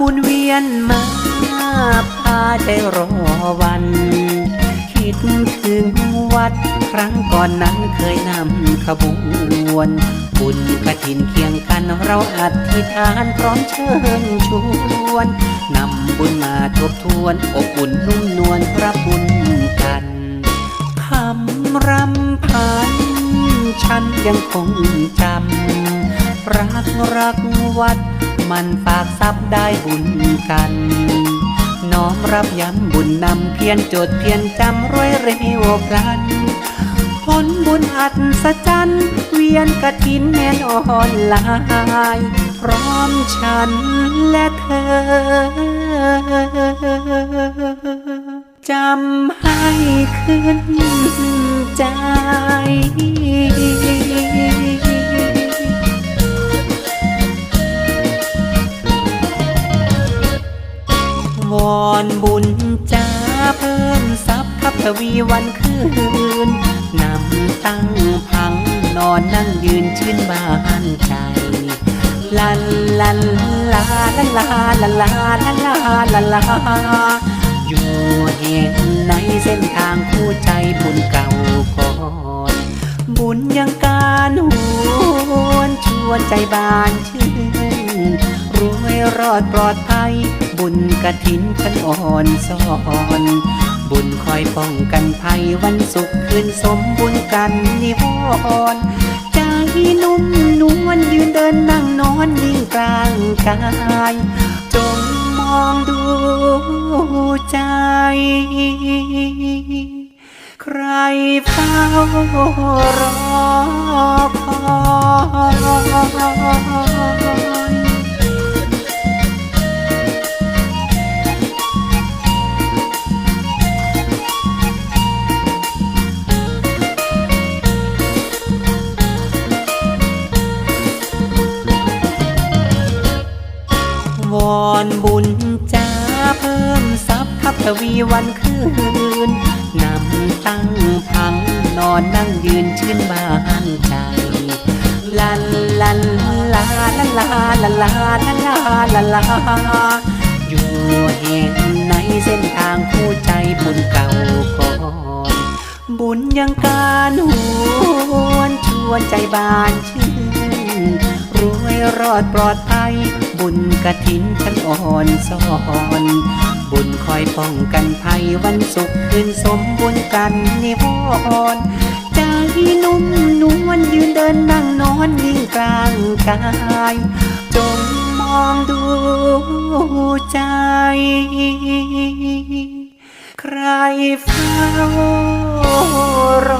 บุญเวียนมาพาใจรอวัน คิดถึงวัด ครั้งก่อนนั้นเคยนำขบวนบุญกระถินเคียงกันเราอธิษฐานพร้อมเชิญชวนนำบุญมาทบทวนอบอุ่นนุ่มนวลรับบุญกันคำรำพันฉันยังคงจำรักรักวัด มันฝากทรัพย์ได้บุญกัน น้อมรับย้ำบุญนำเพียรจดเพียรจำร้อยเร็วพลัน ผลบุญอัศจรรย์เวียนกระถินแน่นออนลน์พร้อมฉันและเธอ จำให้ขึ้นใจ วอนบุญจ้าเพิ่มทรัพย์ขับทวีวันคืนนำตั้งพังนอนนั่งยืนชื่นบานใจลันลันลาลันลาลันลาลันลาลันลาอยู่เหตุในเส้นทางคู่ใจบุญเก่าก่อนบุญยังการหวนชวนใจบานชื่นรวยรอดปลอดภัย บุญกระถินฉันอ่อนสอนบุญคอยป้องกันภัยวันสุขคืนสมบุญกันนิวรณ์ใจนุ่มนวลยืนเดินนั่งนอนนิ่งกลางกายจงมองดูใจ ใครเฝ้ารอคอย บุญจ้าเพิ่มทรัพย์ขับทวีวันคืนนำตั้งพังนอนนั่งยืนชื่นบานใจลันลันลาลันลาลันลาลันลาลันลาอยู่เหตุในเส้นทางคู่ใจบุญเก่าก่อนบุญยังการหวนชวนใจบานชื่นรวยรอดปลอดภัย บุญกระถินฉันอ่อนสอนบุญคอยป้องกันภัยวันสุขคืนสมบุญกันนิวรณ์ใจนุ่มนวลยืนเดินนั่งนอนนิ่งกลางกาย จงมองดูใจ ใครเฝ้าร